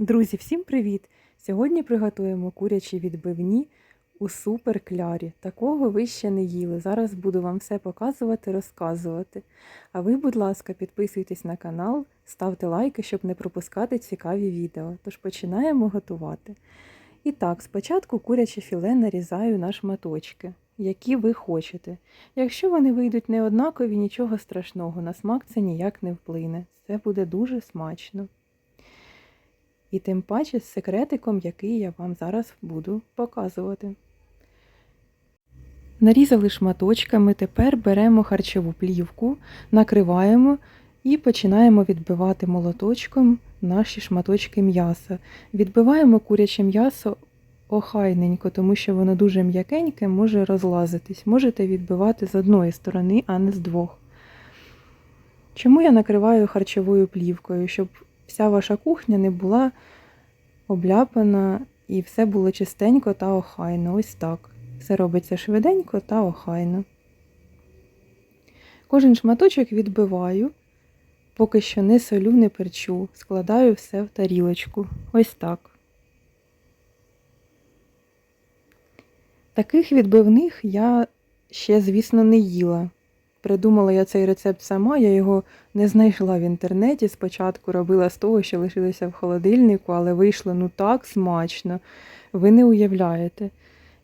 Друзі, всім привіт! Сьогодні приготуємо курячі відбивні у суперклярі. Такого ви ще не їли. Зараз буду вам все показувати, розказувати. А ви, будь ласка, підписуйтесь на канал, ставте лайки, щоб не пропускати цікаві відео. Тож починаємо готувати. І так, спочатку куряче філе нарізаю на шматочки, які ви хочете. Якщо вони вийдуть не однакові, нічого страшного, на смак це ніяк не вплине. Це буде дуже смачно. І тим паче з секретиком, який я вам зараз буду показувати. Нарізали шматочками, тепер беремо харчову плівку, накриваємо і починаємо відбивати молоточком наші шматочки м'яса. Відбиваємо куряче м'ясо охайненько, тому що воно дуже м'якеньке, може розлазитись. Можете відбивати з одної сторони, а не з двох. Чому я накриваю харчовою плівкою? Щоб вся ваша кухня не була обляпана і все було чистенько та охайно. Ось так. Все робиться швиденько та охайно. Кожен шматочок відбиваю, поки що не солю, не перчу. Складаю все в тарілочку. Ось так. Таких відбивних я ще, звісно, не їла. Придумала я цей рецепт сама, я його не знайшла в інтернеті. Спочатку робила з того, що лишилося в холодильнику, але вийшло ну так смачно. Ви не уявляєте.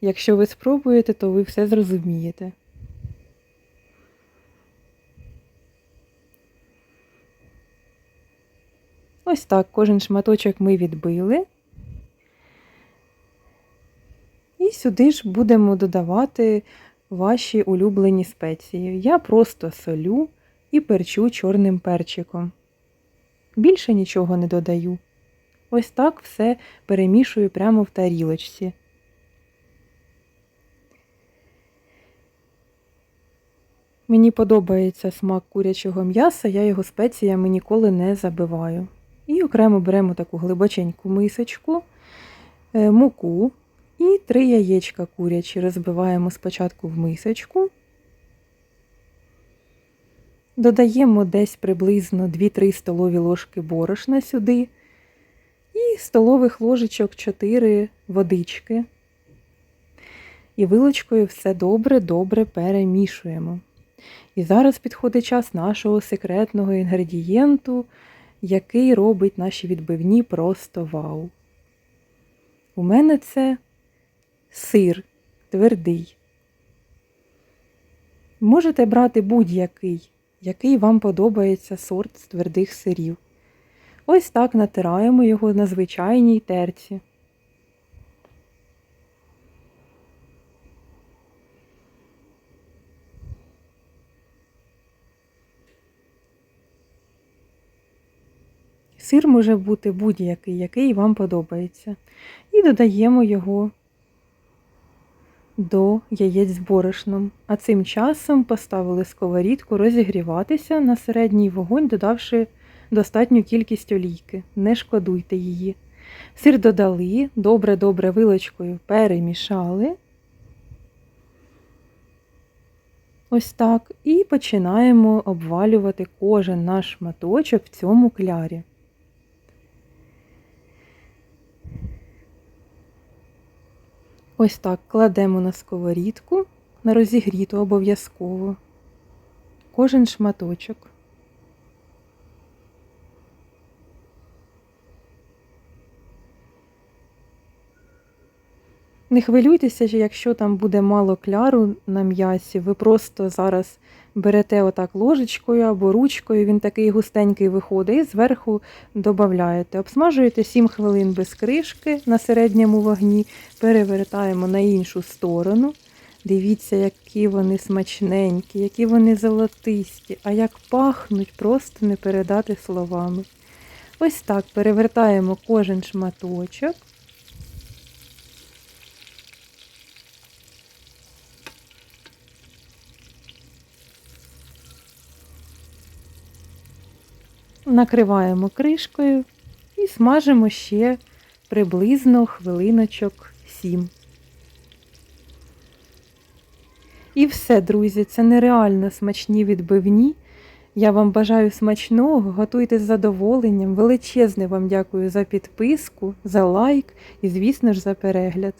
Якщо ви спробуєте, то ви все зрозумієте. Ось так кожен шматочок ми відбили. І сюди ж будемо додавати ваші улюблені спеції. Я просто солю і перчу чорним перчиком. Більше нічого не додаю. Ось так все перемішую прямо в тарілочці. Мені подобається смак курячого м'яса, я його спеціями ніколи не забиваю. І окремо беремо таку глибоченьку мисочку, е, муку. І три яєчка курячі розбиваємо спочатку в мисочку. Додаємо десь приблизно 2-3 столові ложки борошна сюди. І столових ложечок 4 водички. І вилочкою все добре-добре перемішуємо. І зараз підходить час нашого секретного інгредієнту, який робить наші відбивні просто вау. У мене це сир твердий. Можете брати будь-який, який вам подобається сорт з твердих сирів. Ось так натираємо його на звичайній терці. Сир може бути будь-який, який вам подобається. І додаємо його до яєць з борошном. А цим часом поставили сковорідку розігріватися на середній вогонь, додавши достатню кількість олійки. Не шкодуйте її. Сир додали, добре-добре вилочкою перемішали. Ось так. І починаємо обвалювати кожен наш шматочок в цьому клярі. Ось так кладемо на сковорідку, на розігріту обов'язково. Кожен шматочок. Не хвилюйтеся, якщо там буде мало кляру на м'ясі, ви просто зараз берете отак ложечкою або ручкою, він такий густенький виходить, і зверху додаєте. Обсмажуєте 7 хвилин без кришки на середньому вогні, перевертаємо на іншу сторону. Дивіться, які вони смачненькі, які вони золотисті, а як пахнуть, просто не передати словами. Ось так перевертаємо кожен шматочок. Накриваємо кришкою і смажимо ще приблизно хвилиночок 7. І все, друзі, це нереально смачні відбивні. Я вам бажаю смачного, готуйте з задоволенням. Величезне вам дякую за підписку, за лайк і, звісно ж, за перегляд.